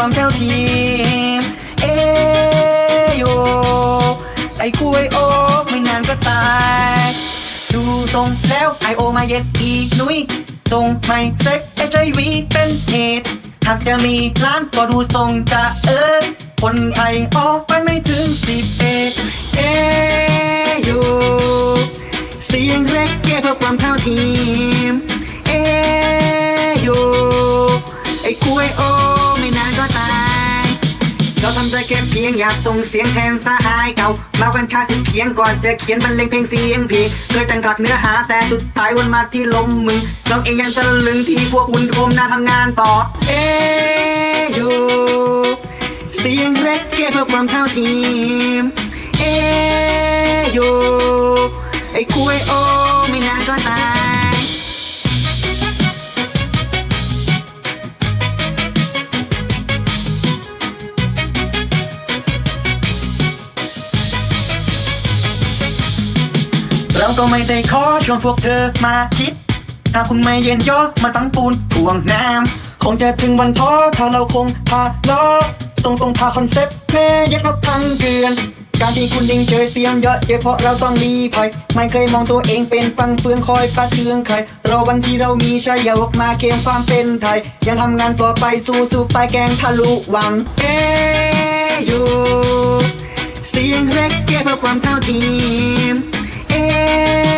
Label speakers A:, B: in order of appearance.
A: ความเท่าเทียมเอโยไอ้กล้วยโอไม่นานก็ตาย ดูทรงแล้วไอโอมาเย็ดอีกนุ้ยทรงไม่เซ็กเอชไอวีเป็นเหตุหากจะมีล้านก็ดูทรงจะเออคนไทยออกไปไม่ถึงสิบเอ็ดเอโยเสียงเร็กเก้เพื่อความเท่าเทียมเอโยไอ้กล้วยโอ ทำได้แค่เพียงอยากส่งเสียงแทนสหายเก่าเมากันชาสิบเขียงก่อนจะเขียนบรรเลงเพลงเสียงผีเคยแต่งกลักเนื้อหาแต่สุดท้ายวนมาที่ลมมึงเราเองยังตะลึงที่พวกคุณโคมน้าทำงานต่อ เอโยเสียงเร็กเก้เพื่อความเท่าเทียมเอโยไอ้กล้ยโอไม่นานก็ตาย เราก็ไม่ได้ขอชวนพวกเธอมาคิด ถ้าคุณไม่เย็นย่อมันฝังปูนถ่วงน้ำคงจะถึงวันท้อถ้าเราคงพาล้อตรงตรงพาคอนเซ็ปต์แม่ยัดนกทั้งเดือนการที่คุณดิ่งเจอเตรียมเยอะเยอะเพราะเราต้องรีภัยไม่เคยมองตัวเองเป็นฟังเฟืองคอยประเทืองใครรอวันที่เรามีชัยอยาอกมาเกมความเป็นไทย ยังทำงานต่อไปสู้สู้ไปแกงทะลุหวังเอโยเสียงเร็กเก้เพื่อความเท่าเทียม เ